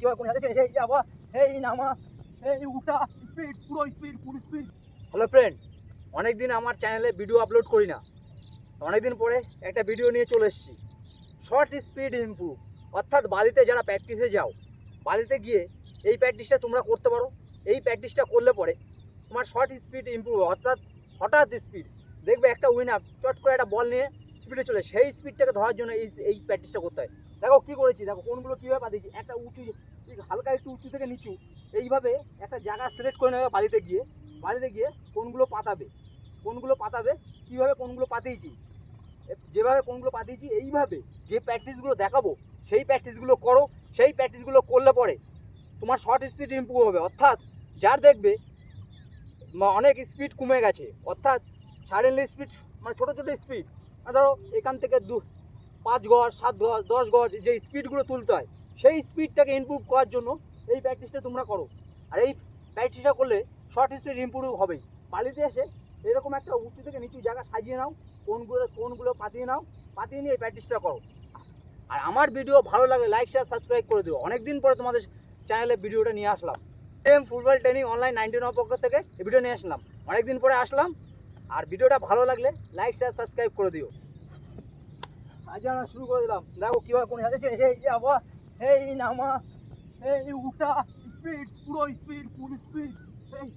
কীভাবে কোন যাওয়া এই নামা, এই উঠা স্পিড পুরো স্পিড পুরো স্পিড হ্যালো ফ্রেন্ড অনেক দিন আমার চ্যানেলে ভিডিও আপলোড করি না। অনেক দিন পরে একটা ভিডিও নিয়ে চলে এসেছি। শর্ট স্পিড ইমপ্রুভ অর্থাৎ বালিতে যারা প্র্যাকটিসে যাও, বালিতে গিয়ে এই প্র্যাকটিসটা তোমরা করতে পারো। এই প্র্যাকটিসটা করলে পরে তোমার শর্ট স্পিড ইমপ্রুভ অর্থাৎ হঠাৎ স্পিড দেখবে একটা উইনার চট করে একটা বল নিয়ে স্পিডে চলে সেই স্পিডটাকে ধরার জন্য এই এই প্র্যাকটিসটা করতে হয়। দেখো কী করেছি? দেখো কোনগুলো কীভাবে পাঠিয়েছি একটা উঁচু হালকা একটু উঁচু থেকে নিচু। এইভাবে একটা জায়গা সিলেক্ট করে নেবে বাড়িতে গিয়ে। বাড়িতে গিয়ে কোনগুলো পাতাবে? কোনগুলো পাতাবে? কীভাবে কোনগুলো পাতিয়েছি? যেভাবে কোনগুলো পাতিয়েছি, এইভাবে যে প্র্যাকটিসগুলো দেখাবো, সেই প্র্যাকটিসগুলো করো। সেই প্র্যাকটিসগুলো করলে পরে তোমার শর্ট স্পিড ইম্প্রুভ হবে। অর্থাৎ যার দেখবে অনেক স্পিড কমে গেছে। অর্থাৎ সাডেনলি স্পিড মানে ছোটো ছোটো স্পিড ধরো এখান থেকে দু পাঁচ গজ, সাত গজ, দশ গজ যে স্পিডগুলো তুলতে হয়, সেই স্পিডটাকে ইমপ্রুভ করার জন্য এই প্র্যাকটিসটা তোমরা করো। আর এই প্র্যাকটিসটা করলে শর্ট স্পিড ইমপ্রুভ হবেই। বালিতে এসে এরকম একটা উঁচু থেকে নিচু জায়গা সাজিয়ে নাও, কোনগুলো কোনগুলো পাতিয়ে নাও, পাতিয়ে নিয়ে এই প্র্যাকটিসটা করো। আর আমার ভিডিও ভালো লাগলে লাইক শেয়ার সাবস্ক্রাইব করে দিও। অনেক দিন পরে তোমাদের চ্যানেলে ভিডিওটা নিয়ে আসলাম। Same football training online ninety nineteen পক্ষ থেকে ভিডিও নিয়ে আসলাম। অনেক দিন পরে আসলাম। আর ভিডিওটা ভালো লাগলে লাইক শেয়ার সাবস্ক্রাইব করে দিও। আজ আমরা শুরু করে দিলাম। দেখো কীভাবে কোন হাতে এই যাওয়া এই নামা এই উঠা স্পিড পুরো স্পিড ফুল স্পিড এই।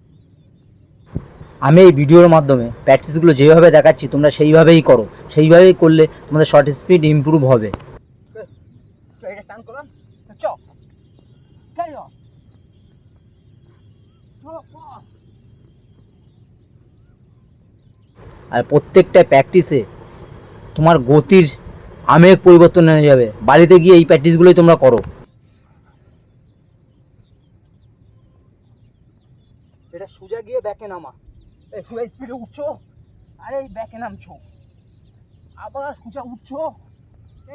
আমি এই ভিডিওর মাধ্যমে প্র্যাকটিসগুলো যেভাবে দেখাচ্ছি তোমরা সেইভাবেই করো। সেইভাবেই করলে তোমাদের শর্ট স্পিড ইমপ্রুভ হবে। আর প্রত্যেকটা প্র্যাকটিসে তোমার গতির আমের পরিবর্তন এনে যাবে। বাড়িতে গিয়ে এই প্র্যাকটিসগুলোই তোমরা করো। এটা সোজা গিয়ে ব্যাকে নামা। এই সোজা স্পিডে উঠছো? আরে এই ব্যাকে নামছো। আবার সোজা উঠছো?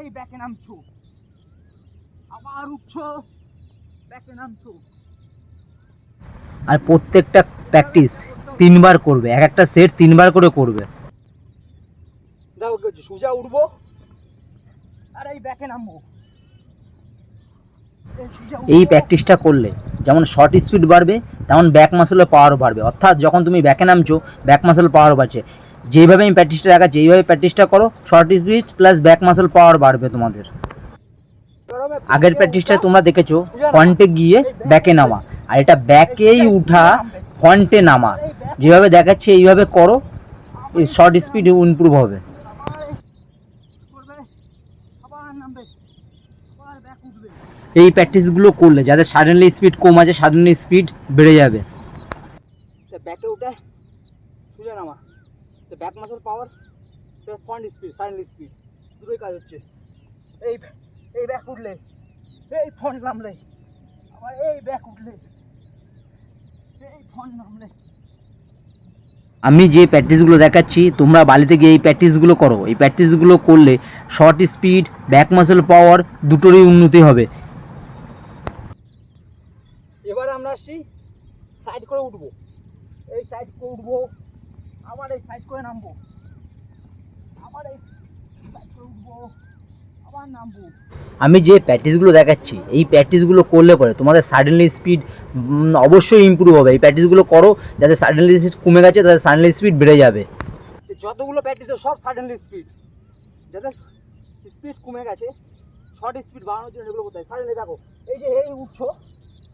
এই ব্যাকে নামছো। আবার উঠছো? ব্যাকে নামছো। আর প্রত্যেকটা প্র্যাকটিস তিনবার করবে। এক একটা সেট তিনবার করে করবে। দেখো সোজা উঠবো এই। প্র্যাকটিসটা করলে যেমন শর্ট স্পিড বাড়বে, তেমন ব্যাক মাসেলের পাওয়ারও বাড়বে। অর্থাৎ যখন তুমি ব্যাকে নামছো ব্যাক মাসেল পাওয়ার বাড়ছে। যেইভাবে আমি প্র্যাকটিসটা দেখাচ্ছি, এইভাবে প্র্যাকটিসটা করো short speed plus back muscle power বাড়বে তোমাদের। আগের প্র্যাকটিসটা তোমরা দেখেছ ফ্রন্টে গিয়ে ব্যাকে নামা। আর এটা ব্যাকেই উঠা ফ্রন্টে নামা। যেভাবে দেখাচ্ছে, এইভাবে করো শর্ট স্পিড ইমপ্রুভ হবে করবে আবার নামবে আবার ব্যাক উঠবে এই প্র্যাকটিসগুলো করলে যাদের সাডেনলি স্পিড কম আছে সাডেনলি স্পিড বেড়ে যাবে। ব্যাকে উঠে সোজা নামা তো back muscle power front speed সাইডলি speed দুটোই কাজ হচ্ছে। এই এই ব্যাক উঠলে, এই ফ্রন্ট নামলে, আবার এই ব্যাক উঠলে, এই ফ্রন্ট নামলে। আমি যে প্র্যাকটিসগুলো দেখাচ্ছি, তোমরা বালিতে গিয়ে এই প্র্যাকটিসগুলো করো। এই প্র্যাকটিসগুলো করলে short speed back muscle power দুটোরই উন্নতি হবে। এবার আমরা আসছি সাইড করে উঠবো। এই সাইড করে উঠবো, আবার এই সাইড করে নামবো। আবার এই সাইড করে উঠবো। আমি যে প্র্যাকটিসগুলো দেখাচ্ছি, এই প্র্যাকটিসগুলো করলে পরে তোমাদের সাডেনলি স্পিড অবশ্যই ইমপ্রুভ হবে। এই প্র্যাকটিসগুলো করো, যাতে সাডেনলি স্পিড কমে গেছে তাদের সাডেনলি স্পিড বেড়ে যাবে। যতগুলো প্র্যাকটিস সব সাডেনলি স্পিড যাদের স্পিড কমে গেছে শর্ট স্পিড বাড়ানোর জন্য এগুলো করতে সাডেনলি দেখো, এই যে এই উঠছো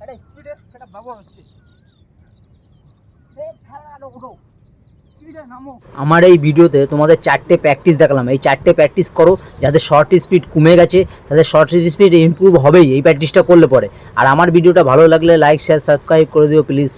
একটা স্পিডের সেটা ব্যবহার হচ্ছে। উঠো। আমার এই ভিডিওতে তোমাদের চারটে প্র্যাকটিস দেখালাম। এই চারটে প্র্যাকটিস করো যাদের শর্ট স্পিড কমে গেছে তাদের শর্ট স্পিড ইম্প্রুভ হবেই, এই প্র্যাকটিসটা করলে পরে। আর আমার ভিডিওটা ভালো লাগলে লাইক শেয়ার সাবস্ক্রাইব করে দিও প্লিজ